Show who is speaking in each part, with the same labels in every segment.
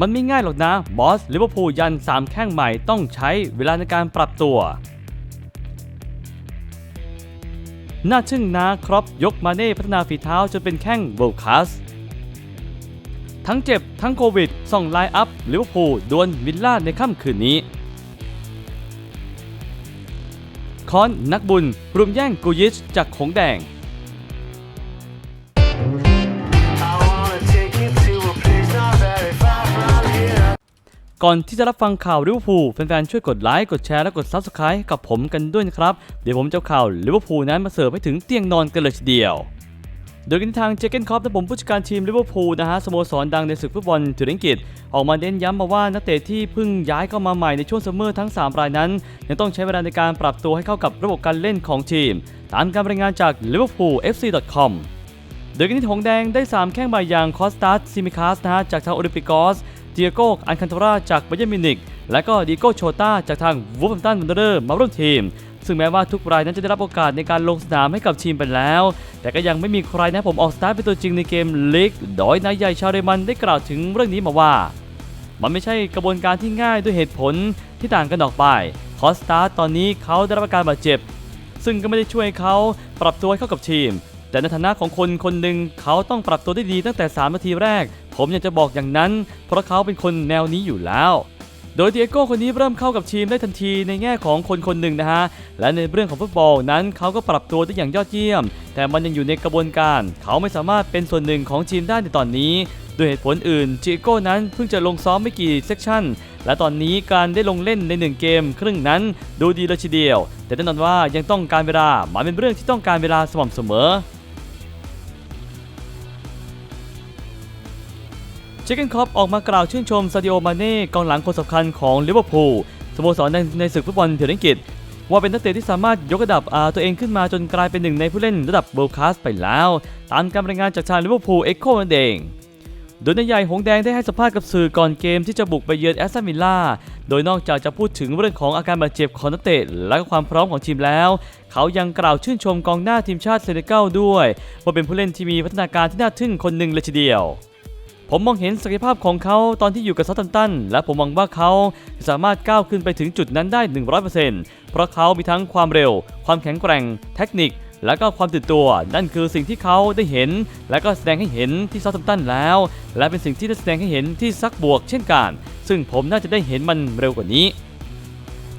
Speaker 1: มันไม่ง่ายหรอกนะบอสลิเวอร์พูลยัน 3 แข้งใหม่ต้องใช้เวลาในการปรับตัว น่าทึ่งนะครับยกมาเน่พัฒนาฝีเท้าจนเป็นแข้งเวิลด์คลาสทั้งเจ็บทั้งโควิดส่องไลน์อัพลิเวอร์พูลดวลวิลล่าในค่ำคืนนี้ คอนนักบุญรุมแย่งกูยิชจากหงแดง ก่อนที่จะรับฟังข่าวลิเวอร์พูลแฟนๆช่วยกดไลค์กดแชร์และกด Subscribe กับผมกันด้วยนะครับ เดี๋ยวผมจะเอาข่าวลิเวอร์พูลนั้นมาเสิร์ฟให้ถึงเตียงนอนกันเลยทีเดียวโดยกันทางเจเกนคอปและผมผู้จัดการทีมลิเวอร์พูลนะฮะสโมสรดังในศึกฟุตบอลถืออังกฤษออกมาเน้นย้ำมาว่านักเตะที่เพิ่งย้ายเข้ามาใหม่ในช่วงซัมเมอร์ทั้ง 3 รายนั้นยังต้องใช้เวลาในการปรับตัวให้เข้ากับระบบการเล่นของทีม ตามการรายงานจาก liverpoolfc.com โดยกันที่หงแดงได้ 3 แข้งใบอย่างคอสตัสซิมิคัสนะฮะจากทางโอลิมปิกอส เดียโกอันคันตราจากไบเยร์มิวนิก และก็ดิโกโชต้าจากทางวูฟแฮมตันวันเดอร์มาร่วมทีม ซึ่งแม้ว่าทุกรายนั้นจะได้รับโอกาสในการลงสนามให้กับทีมไปแล้ว แต่ก็ยังไม่มีใครนะผมออกสตาร์ทเป็นตัวจริงในเกมลีกโดยนายใหญ่ชาวเรมันได้กล่าวถึงเรื่องนี้มาว่า มันไม่ใช่กระบวนการที่ง่ายด้วยเหตุผลที่ต่างกันออกไปคอสตาตอนนี้เขาได้รับอาการบาดเจ็บ ซึ่งก็ไม่ได้ช่วยเขาปรับตัวให้เข้ากับทีม แต่ในฐานะของคนคนหนึ่งเขาต้องปรับตัวได้ดีตั้งแต่ 3 นาทีแรก ผมอยากจะบอกอย่างนั้น เพราะเขาเป็นคนแนวนี้อยู่แล้ว โดยเดียโก้คนนี้เริ่มเข้ากับทีมได้ทันทีในแง่ของคนคนหนึ่งนะฮะ และในเรื่องของฟุตบอลนั้นเขาก็ปรับตัวได้อย่างยอดเยี่ยม แต่มันยังอยู่ในกระบวนการ เขาไม่สามารถเป็นส่วนหนึ่งของทีมได้ในตอนนี้ด้วยเหตุผลอื่นเจโก้นั้นเพิ่งจะลงซ้อมไม่กี่เซกชันและตอนนี้การได้ลงเล่นในหนึ่งเกม ครึ่งนั้นดูดีเลยทีเดียว แต่แน่นอนว่ายังต้องการเวลามันเป็นเรื่องที่ต้องการเวลาสม่ำเสมอ เชคเกนคอปออกมากล่าวชื่นชมซาดิโอมาเน่กองหลังคนสำคัญของลิเวอร์พูลสโมสรในในศึกฟุตบอลเถื่อนอังกฤษ ว่าเป็นนักเตะที่สามารถยกระดับตัวเองขึ้นมาจนกลายเป็นหนึ่งในผู้เล่นระดับเวิลด์คาสไปแล้ว ตามการรายงานจากทางลิเวอร์พูลเอ็กโคนั่นเองโดยนายใหญ่หงแดงได้ให้สัมภาษณ์กับสื่อก่อนเกมที่จะบุกไปเยือนแอสตันวิลล่า โดยนอกจากจะพูดถึงเรื่องของอาการบาดเจ็บของนักเตะและความพร้อมของทีมแล้ว เขายังกล่าวชื่นชมกองหน้าทีมชาติเซเนกัลด้วย ว่าเป็นผู้เล่นที่มีพัฒนาการที่น่าทึ่งคนหนึ่งเลยทีเดียว ผมมองเห็นศักยภาพของเขาตอนที่อยู่กับซาตันตัน และผมหวังว่าเขาจะสามารถก้าวขึ้นไปถึงจุดนั้นได้ 100%เพราะเขามีทั้งความเร็ว ความแข็งแกร่ง เทคนิค และก็ความตื่นตัว นั่นคือสิ่งที่เขาได้เห็น และก็แสดงให้เห็นที่ซาตันตันแล้ว และเป็นสิ่งที่ได้แสดงให้เห็นที่ซักบวกเช่นกัน ซึ่งผมน่าจะได้เห็นมันเร็วกว่านี้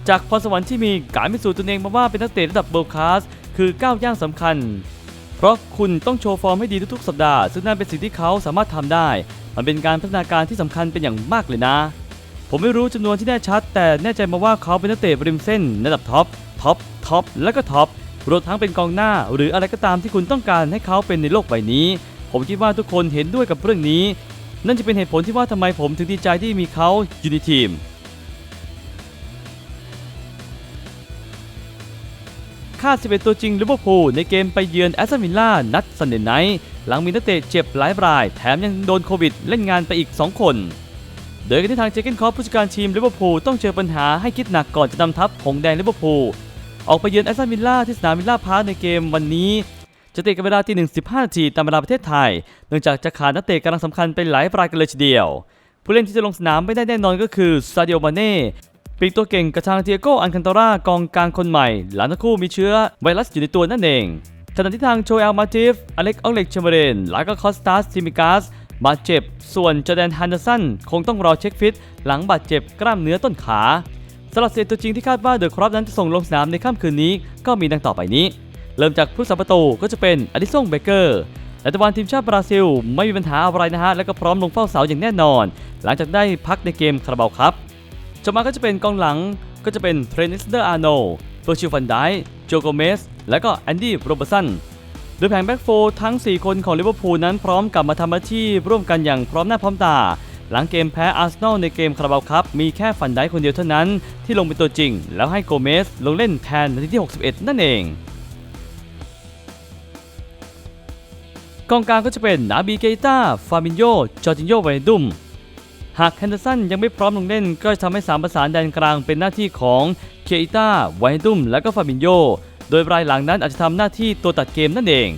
Speaker 1: จากพรสวรรค์ที่มีการพิสูจน์ตนเองมาว่าเป็นนักเตะระดับเบิร์คลาสคือก้าวย่างสำคัญ เพราะคุณต้องโชว์ฟอร์มให้ดีทุกๆสัปดาห์ ซึ่งนั่นเป็นสิ่งที่เขาสามารถทำได้ มันเป็นการพัฒนาการที่สำคัญเป็นอย่างมากเลยนะ ผมไม่รู้จำนวนที่แน่ชัด แต่แน่ใจมาว่าเขาเป็นนักเตะริมเส้นระดับท็อป ท็อป ท็อป และก็ท็อป รวมทั้งเป็นกองหน้า หรืออะไรก็ตามที่คุณต้องการให้เขาเป็นในโลกใบนี้ ผมคิดว่าทุกคนเห็นด้วยกับเรื่องนี้ นั่นจะเป็นเหตุผลที่ว่าทำไมผมถึงดีใจที่มีเขาอยู่ในทีม ค่าด11 ตัวจริงลิเวอร์พูลในเกมไปเยือนแอสตันวิลล่านัดซันเดย์ไนท์หลังมีนักเตะเจ็บหลายราย แถมยังโดนโควิดเล่นงานไปอีก 2 คน โดยกันที่ทางเจเกนคอปผู้จัดการทีมลิเวอร์พูลต้องเจอปัญหาให้คิดหนักก่อนจะนำทัพหงแดงลิเวอร์พูลออกไปเยือนแอสตันวิลล่าที่สนามวิลล่าพาร์คในเกมวันนี้ จะเตะกันเวลาที่1 15นาทีตามเวลาประเทศไทย เนื่องจากจะขาดนักเตะกำลังสำคัญเป็นหลายรายกันเลยทีเดียวผู้เล่นที่จะลงสนามไม่ได้แน่นอนก็คือซาดิโอมาเน่ ปีกตัวเก่งกับทางเทียโกอันคันตารากองกลางคนใหม่ หลังทั้งคู่มีเชื้อไวรัสอยู่ในตัวนั่นเองขณะที่ทางโชเอลมาติฟอเล็กออเล็กเชมเบรนและก็คอสตาสซิมิกัสบาดเจ็บ ส่วนจอแดนฮันเดอร์สันคงต้องรอเช็คฟิต หลังบาดเจ็บกล้ามเนื้อต้นขาสำหรับเศษตัวจริงที่คาดว่าเดอะครอปนั้นจะส่งลงสนามในค่ำคืนนี้ก็มีดังต่อไปนี้ เริ่มจากผู้สัมประตูก็จะเป็นอดิสงเบเกอร์และตะวันทีมชาติบราซิล ไม่มีปัญหาอะไรนะฮะและก็พร้อมลงเฝ้าเสาอย่างแน่นอน หลังจากได้พักในเกมคาราบาวครับ จบมาก็จะเป็นกองหลังก็จะเป็นเทรนิสเดอร์อาร์โนเฟอร์ชิลฟันไดโจโกเมส และก็แอนดี้โรเบอร์สันโดยแผงแบ็กโฟร์ทั้ง 4 คนของลิเวอร์พูลนั้นพร้อมกลับมาทำหน้าที่ร่วมกันอย่างพร้อมหน้าพร้อมตา หลังเกมแพ้อาร์เซนอลในเกมคาราบาวครับมีแค่ฟันไดคนเดียวเท่านั้น ที่ลงเป็นตัวจริง แล้วให้โกเมสลงเล่นแทนนาทีที่ 61 นั่นเองกองกลางก็จะเป็นนาบีเกตาฟาบินโยจอร์จินโยไวดุม หากแฮนเดอร์สันยังไม่พร้อมลงเล่น ก็จะทำให้สามประสานแดนกลางเป็นหน้าที่ของเคอิต้าไวดุมและก็ฟาบินโยโดยรายหลังนั้นอาจจะทำหน้าที่ตัวตัดเกมนั่นเอง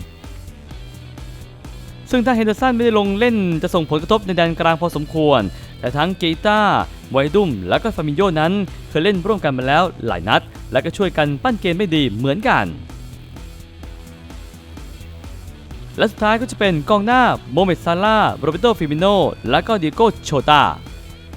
Speaker 1: ซึ่งถ้าเฮนเดอร์สันไม่ได้ลงเล่นจะส่งผลกระทบในแดนกลางพอสมควร แต่ทั้งเกต้าไวดุมและก็ฟามิโยนั้นเคยเล่นร่วมกันมาแล้วหลายนัด และก็ช่วยกันปั้นเกมไม่ดีเหมือนกัน และสุดท้ายก็จะเป็นกองหน้าโมเมดซาร่าโรเบโตฟิมิโน และก็ดิโก้โชตา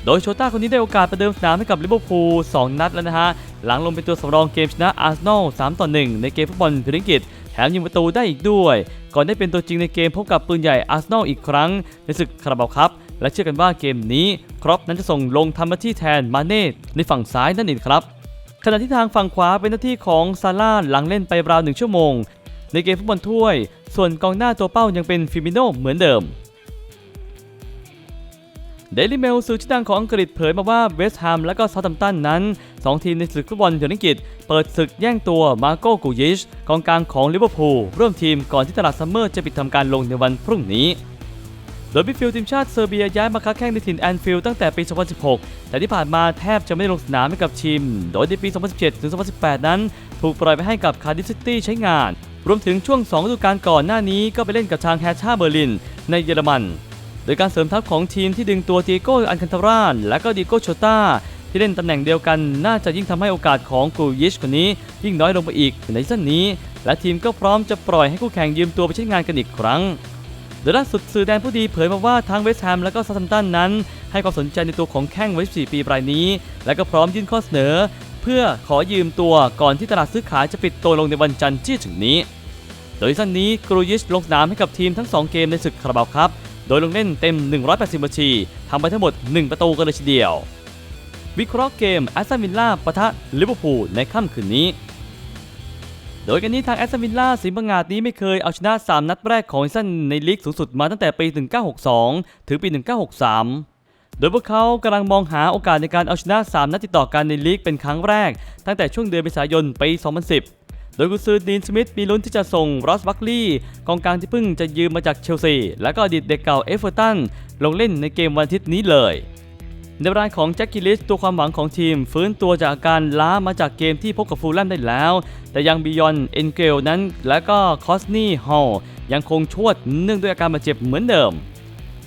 Speaker 1: โดยโชต้าคนนี้ได้โอกาสประเดิมสนามให้กับลิเวอร์พูล2นัดแล้วนะฮะ หลังลงเป็นตัวสำรองเกมชนะอาร์เซนอล3ต่อ1ในเกมฟุตบอลพรีเมียร์ลีกแถมยิงประตูได้อีกด้วย ก่อนได้เป็นตัวจริงในเกมพบกับปืนใหญ่อาร์เซนอลอีกครั้ง ในศึกคาราบาวครับ และเชื่อกันว่าเกมนี้ครอปนั้นจะส่งลงทำหน้าที่แทนมาเน่ในฝั่งซ้ายนั่นเองครับ ขณะที่ทางฝั่งขวาเป็นหน้าที่ของซาร่าหลังเล่นไปราวหนึ่งชั่วโมง ในเกมฟุตบอลถ้วย ส่วนกองหน้าตัวเป้ายังเป็นฟิมิโนเหมือนเดิมเดลิเมลสื่อชื่อดังของอังกฤษเผยมาว่าเวสต์แฮมและก็เซาท์แฮมตันนั้น 2 ทีมในศึกฟุตบอลพรีเมียร์ลีเปิดศึกแย่งตัวมาโกกูยิชกองกลางของลิเวอร์พูลร่วมทีมก่อนที่ตลาดซัมเมอร์จะปิดทำการลงในวันพรุ่งนี้ โดยมิดฟิลด์ทีมชาติเซอร์เบียย้ายมาค้าแข่งในถิ่นแอนฟิลด์ตั้งแต่ปี 2016 แต่ที่ผ่านมาแทบจะไม่ได้ลงสนามให้กับทีม โดยในปี 2017 ถึง 2018 นั้น ถูกปล่อยไปให้กับคาร์ดิฟซิตี้ใช้งาน รวมถึงช่วง2ฤดูกาลก่อนหน้านี้ก็ไปเล่นกับทางแฮชาเบอร์ลินในเยอรมัน โดยการเสริมทัพของทีมที่ดึงตัวตีโก้อันคันทารานและก็ดิโก้โชต้าที่เล่นตำแหน่งเดียวกันน่าจะยิ่งทำให้โอกาสของกูยิชคนนี้ ยิ่งน้อยลงไปอีกในซีซั่นนี้ และทีมก็พร้อมจะปล่อยให้คู่แข่งยืมตัวไปใช้งานกันอีกครั้งโดยล่าสุดสื่อแดนผู้ดีเผยมาว่าทางเวสต์แฮมและก็ซาทัมตันนั้น ให้ความสนใจในตัวของแข้งวัย14ปีรายนี้ และก็พร้อมยื่นข้อเสนอ เพื่อขอยืมตัวก่อนที่ตลาดซื้อขายจะปิดตัวลงในวันจันทร์ที่ถึงนี้ โดยซีซั่นนี้กรูยิชลงสนามให้กับทีมทั้ง 2 เกมในศึกคาราบาวครับ โดยลงเล่นเต็ม 180นาทีทำไปทั้งหมด 1 ประตูกันเลยทีเดียว วิเคราะห์เกมแอสตันวิลล่าปะทะลิเวอร์พูลในค่ำคืนนี้ โดยกันนี้ทางแอสตันวิลล่าสิงห์บงาดนี้ไม่เคยเอาชนะ3นัดแรกของซีซั่นในลีกสูงสุดมาตั้งแต่ปี 1962 ถึงปี 1963 โดยพวกเขากำลังมองหาโอกาสในการเอาชนะ 3 นัดติดต่อกันในลีกเป็นครั้งแรก ตั้งแต่ช่วงเดือนเมษายนปี 2010 โดยกุซือดีนสมิธมีลุ้นที่จะส่งรอสบัคลีย์กองกลางที่เพิ่งจะยืมมาจากเชลซี และก็อดีตเด็กเก่าเอฟเวอร์ตันลงเล่นในเกมวันอาทิตย์นี้เลยในรายของแจ็คกิลิสตัวความหวังของทีม ฟื้นตัวจากอาการล้ามาจากเกมที่พบกับฟูลแลมได้แล้ว แต่ยังบิยอนเอ็นเกลนั้น และก็คอสนี่ฮอลยังคงชวดเนื่องด้วยอาการบาดเจ็บเหมือนเดิม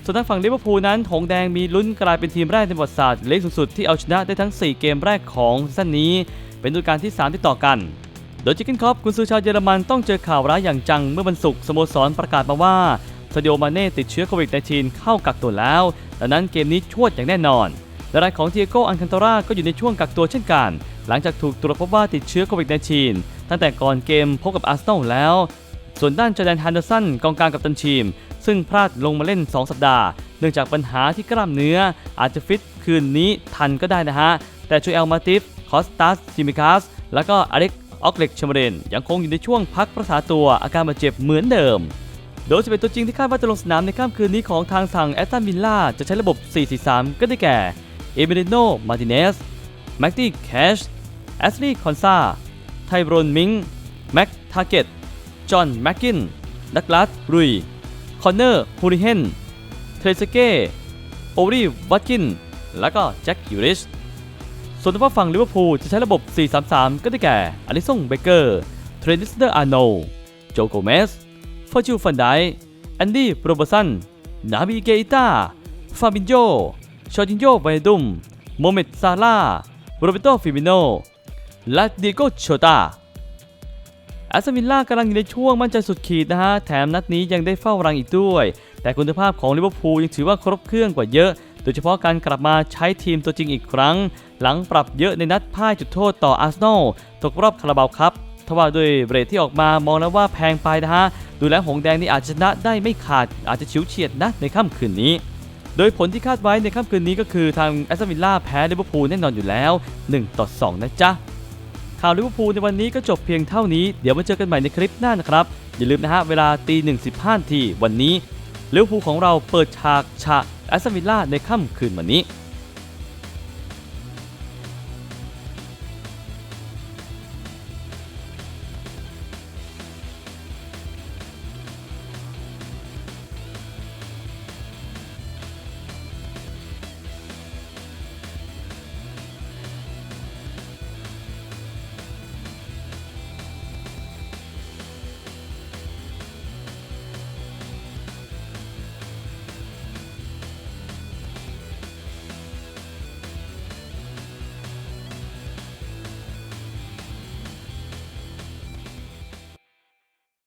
Speaker 1: ส่วนทางฝั่งลิเวอร์พูลนั้นหงแดงมีลุ้นกลายเป็นทีมแรกในประวัติศาสตร์เล็กสุดที่เอาชนะได้ทั้ง 4 เกมแรกของซีซั่นนี้ เป็นฤดูกาลที่ 3 ติดต่อกัน โดยจิกเกิลคอปกุนซือชาวเยอรมันต้องเจอข่าวร้ายอย่างจังเมื่อวันศุกร์สโมสรประกาศมาว่าซาดิโอมาเน่ติดเชื้อโควิด -19 เข้ากักตัวแล้วดังนั้นเกมนี้ชวดอย่างแน่นอนและรายของเทียโกอันคันตาร่าก็อยู่ในช่วงกักตัวเช่นกัน หลังจากถูกตรวจพบว่าติดเชื้อโควิด -19 ตั้งแต่ก่อนเกมพบกับอาร์เซนอลแล้ว ส่วนด้านจอแดนฮันเดอร์สันกองกลางกับตันทีม ซึ่งพลาดลงมาเล่น 2 สัปดาห์ เนื่องจากปัญหาที่กล้ามเนื้อ อาจจะฟิตคืนนี้ทันก็ได้นะฮะ แต่โจเอลมาติฟคอสตัสจิมิคัสแล้วก็อเล็กออกเล็กชมเรนยังคงอยู่ในช่วงพักรักษาตัวอาการบาดเจ็บเหมือนเดิม โดยจะเป็นตัวจริงที่คาดว่าจะลงสนามในค่ำคืนนี้ของทางสั่งแอตตันวิลล่าจะใช้ระบบ 4-4-3 ก็ได้แก่ เอเมริโนมาติเนสแม็กตี้แคชแอสลีย์คอนซาไทโรอนมิงแม็กทาเกต จอห์นแม็กกิน ดักลาสรุย คอนเนอร์ฮูริเฮน เทรซเก้ โอรีวัตกิน และก็แจ็คคิวริช ส่วนทางฝั่งลิเวอร์พูลจะใช้ระบบ 4-3-3 ก็ได้แก่ อลิซงเบเกอร์ เทรนิสเดอร์อาร์โน โจโกเมสฟอร์จูฟันไดแอนดี้โรเบอร์สัน นาบิเกอิต้า ฟาบินโจชอร์จินโยไวดุม โมเมดซาร่าโรเบโตฟิมิโน และดิโกโชตา แอสตันวิลล่ากำลังอยู่ในช่วงมั่นใจสุดขีดนะฮะ แถมนัดนี้ยังได้เฝ้ารังอีกด้วย แต่คุณภาพของลิเวอร์พูลยังถือว่าครบเครื่องกว่าเยอะ โดยเฉพาะการกลับมาใช้ทีมตัวจริงอีกครั้ง หลังปรับเยอะในนัดพ่ายจุดโทษต่ออาร์เซนอลตกรอบคาราบาวครับทว่าด้วยเรทที่ออกมามองแล้วว่าแพงไปนะฮะ ดูแล้วหงแดงนี่อาจจะชนะได้ไม่ขาดอาจจะฉิวเฉียดนะในค่ำคืนนี้ โดยผลที่คาดไว้ในค่ำคืนนี้ก็คือทางแอสตันวิลล่าแพ้ลิเวอร์พูลแน่นอนอยู่แล้ว 1 ต่อ 2 นะจ๊ะ ข่าวลิเวอร์พูลในวันนี้ก็จบเพียงเท่านี้ เดี๋ยวมาเจอกันใหม่ในคลิปหน้านะครับ อย่าลืมนะฮะ เวลาตีหนึ่งสิบห้าทีวันนี้ลิเวอร์พูลของเราเปิดฉากฉะแอสตันวิลล่าในค่ำคืนวันนี้